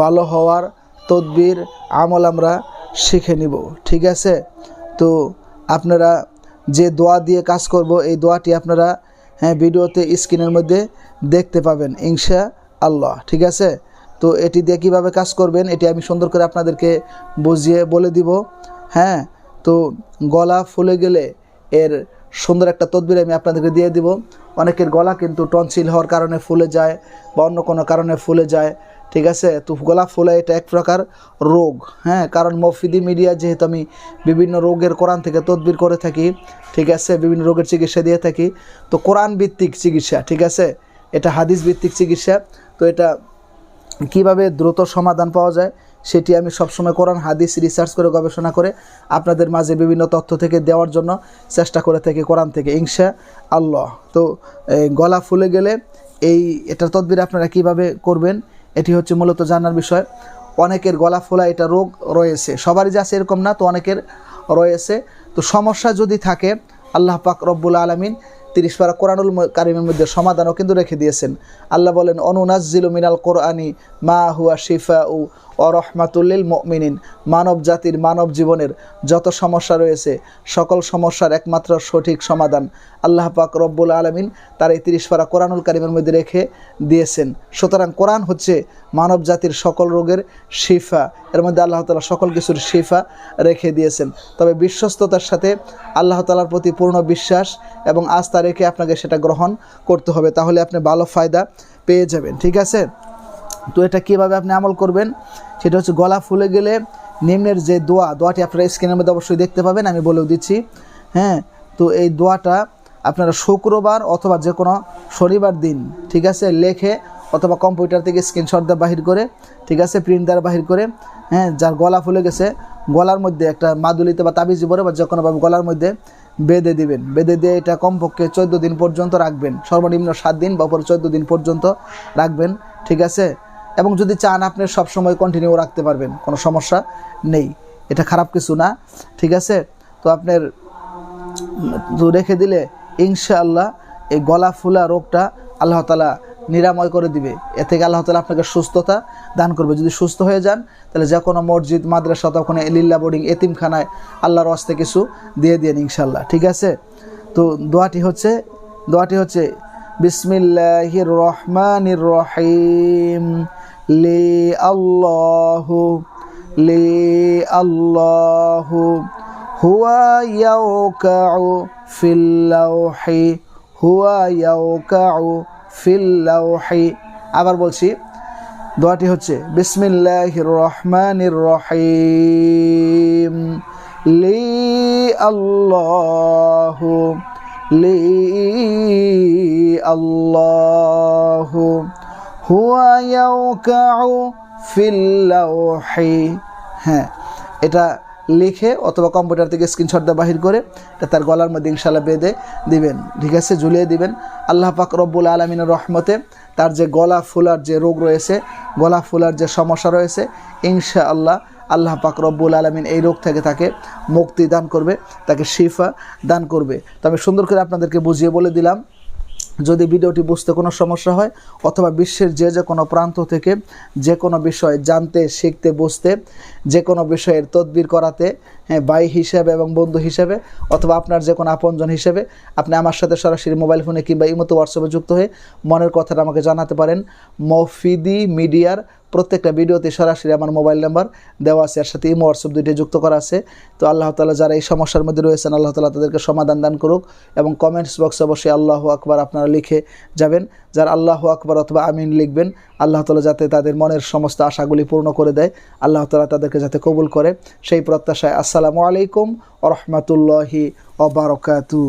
ভালো হওয়ার তদবির, আমল আমরা শিখে নিব, ঠিক আছে? তো আপনারা যে দোয়া দিয়ে কাজ করব, এই দোয়াটি আপনারা হ্যাঁ ভিডিওতে, স্ক্রিনের মধ্যে দেখতে পাবেন ইনশা আল্লাহ ঠিক আছে? তো এটি দিয়ে কীভাবে কাজ করবেন, এটি আমি সুন্দর করে আপনাদেরকে বুঝিয়ে বলে দিব হ্যাঁ? তো গলা ফুলে গেলে এর সুন্দর একটা তদবির আমি আপনাদেরকে দিয়ে দিব। অনেকের গলা কিন্তু টনসিল হওয়ার কারণে ফুলে যায় বা অন্য কোনো কারণে ফুলে যায়। ঠিক আছে? তো গোলাপ ফুলে এটা এক প্রকার রোগ হ্যাঁ? কারণ মফিদি মিডিয়া যেহেতু আমি বিভিন্ন রোগের কোরআন থেকে তদবির করে থাকি, ঠিক আছে? বিভিন্ন রোগের চিকিৎসা দিয়ে থাকি। তো কোরআন ভিত্তিক চিকিৎসা, ঠিক আছে? এটা হাদিস ভিত্তিক চিকিৎসা। তো এটা কীভাবে দ্রুত সমাধান পাওয়া যায় সেটি আমি সবসময় কোরআন, হাদিস রিসার্চ করে, গবেষণা করে আপনাদের মাঝে বিভিন্ন তথ্য থেকে দেওয়ার জন্য চেষ্টা করে থাকি কোরআন থেকে, ইনশা আল্লাহ। তো গলা ফুলে গেলে এই, এটার তদবির আপনারা কীভাবে করবেন এটি হচ্ছে মূলত জানার বিষয়। অনেকের গলা ফোলা এটা রোগ রয়েছে। সবারই যে আছে এরকম না, তো অনেকের রয়েছে। তো সমস্যা যদি থাকে, আল্লাহ পাক রব্বুল আলমিন তিরিশ পারা কোরআনুল কারিমের মধ্যে সমাধানও কিন্তু রেখে দিয়েছেন। আল্লাহ বলেন অনুনাজিল মিনাল কোরআনি মা হুয়া শিফা উ অরহমাতুল্লিল মিনিন মানব জাতির মানব জীবনের যত সমস্যা রয়েছে, সকল সমস্যার একমাত্র সঠিক সমাধান আল্লাহ পাক রব্বুল আলমিন তার এই তিরিশ পারা কোরআনুল কারিমের মধ্যে রেখে দিয়েছেন। সুতরাং কোরআন হচ্ছে মানব জাতির সকল রোগের শিফা। এর মধ্যে আল্লাহ তালা সকল কিছুর শিফা রেখে দিয়েছেন। তবে বিশ্বস্ততার সাথে আল্লাহ তালার প্রতি পূর্ণ বিশ্বাস এবং আস্থা রেখে আপনাকে সেটা গ্রহণ করতে হবে, তাহলে আপনি ভালো ফায়দা পেয়ে যাবেন, ঠিক আছে? তো এটা কীভাবে আপনি আমল করবেন? সেটা হচ্ছে গলা ফুলে গেলে নিম্নের যে দোয়া, দোয়াটি আপনারা স্ক্রিনের মধ্যে অবশ্যই দেখতে পাবেন, আমি বলেও দিচ্ছি হ্যাঁ? তো এই দোয়াটা আপনারা শুক্রবার অথবা যে কোনো শনিবার দিন, ঠিক আছে, লেখে অথবা কম্পিউটার থেকে স্ক্রিনশট দিয়ে বাহির করে, ঠিক আছে, প্রিন্ট দ্বারা বাহির করে হ্যাঁ যার গলা ফুলে গেছে, গলার মধ্যে একটা মাদুলিতে বা তাবিজি পরে বা যে কোনোভাবে গলার মধ্যে বেঁধে দিবেন। বেঁধে দিয়ে এটা কমপক্ষে চোদ্দ দিন পর্যন্ত রাখবেন। সর্বনিম্ন সাত দিন বা উপরে চোদ্দ দিন পর্যন্ত রাখবেন, ঠিক আছে? এবং যদি চান, আপনি সবসময় কন্টিনিউ রাখতে পারবেন, কোনো সমস্যা নেই। এটা খারাপ কিছু না, ঠিক আছে? তো আপনার রেখে দিলে ইনশাআল্লাহ এই গলা ফুলা রোগটা আল্লাহ তালা নিরাময় করে দিবে। এ থেকে আল্লাহ তালা আপনাকে সুস্থতা দান করবে। যদি সুস্থ হয়ে যান, তাহলে যে কোনো মসজিদ, মাদ্রাসা তখন লিল্লা বোর্ডিং, এতিমখানায় আল্লাহর হস্তে কিছু দিয়ে দিন ইনশাল্লাহ ঠিক আছে? তো দোয়াটি হচ্ছে দোয়াটি হচ্ছে, বিসমিল্লাহির রহমানির রহিম, লে আল্লাহ, লে আল্লাহু, হুয়া ইয়াউকাউ ফিল লাউহি, হুয়া ফিল লাউহি। আবার বলছি, দোয়াটি হচ্ছে বিসমিল্লাহির রহমানির রহিম। লি আল্লাহু লি আল্লাহু। হুয়া ইয়াউকাউ ফিল লাউহি। হ্যাঁ এটা লিখে অথবা কম্পিউটার থেকে স্ক্রিনশট দিয়ে বাহির করে তার গলার মধ্যে ইনশাল্লাহ বেঁধে দিবেন। ঠিক আছে? ঝুলিয়ে দিবেন। আল্লাহ পাক রব্বুল আলমিনের রহমতে তার যে গলা ফুলার যে রোগ রয়েছে, গলা ফুলার যে সমস্যা রয়েছে ইনশা আল্লাহ আল্লাহ পাক রব্বুল আলমিন এই রোগ থেকে তাকে মুক্তি দান করবে, তাকে শিফা দান করবে। তো আমি সুন্দর করে আপনাদেরকে বুঝিয়ে বলে দিলাম যদি ভিডিওটি বুঝতে কোনো সমস্যা হয় অথবা বিশ্বের যে যে কোনো প্রান্ত থেকে যে কোনো বিষয় জানতে, শিখতে, বুঝতে, যে কোনো বিষয়ের তদবির করাতে হ্যাঁ ভাই হিসাবে এবং বন্ধু হিসাবে অথবা আপনার যে কোনো আপনজন হিসেবে আপনি আমার সাথে সরাসরি মোবাইল ফোনে কিংবা ইমতো হোয়াটসঅ্যাপে যুক্ত হয়ে মনের কথাটা আমাকে জানাতে পারেন। মফিদি মিডিয়ার প্রত্যেকটা ভিডিওতে সরাসরি আমার মোবাইল নাম্বার দেওয়া আছে এর সাথে ইমো, হোয়াটসঅ্যাপ দুইটি যুক্ত করা আছে। তো আল্লাহ তালা যারা এই সমস্যার মধ্যে রয়েছেন, আল্লাহ তালা তাদেরকে সমাধান দান করুক এবং কমেন্টস বক্সে অবশ্যই আল্লাহ আকবার আপনারা লিখে যাবেন। যারা আল্লাহ আকবার অথবা আমিন লিখবেন, আল্লাহ তালা যাতে তাদের মনের সমস্ত আশাগুলি পূর্ণ করে দেয়, আল্লাহ তালা তাদেরকে যাতে কবুল করে। সেই প্রত্যাশায় আসসালামু আলাইকুম রহমতুল্লাহি অবরকাতু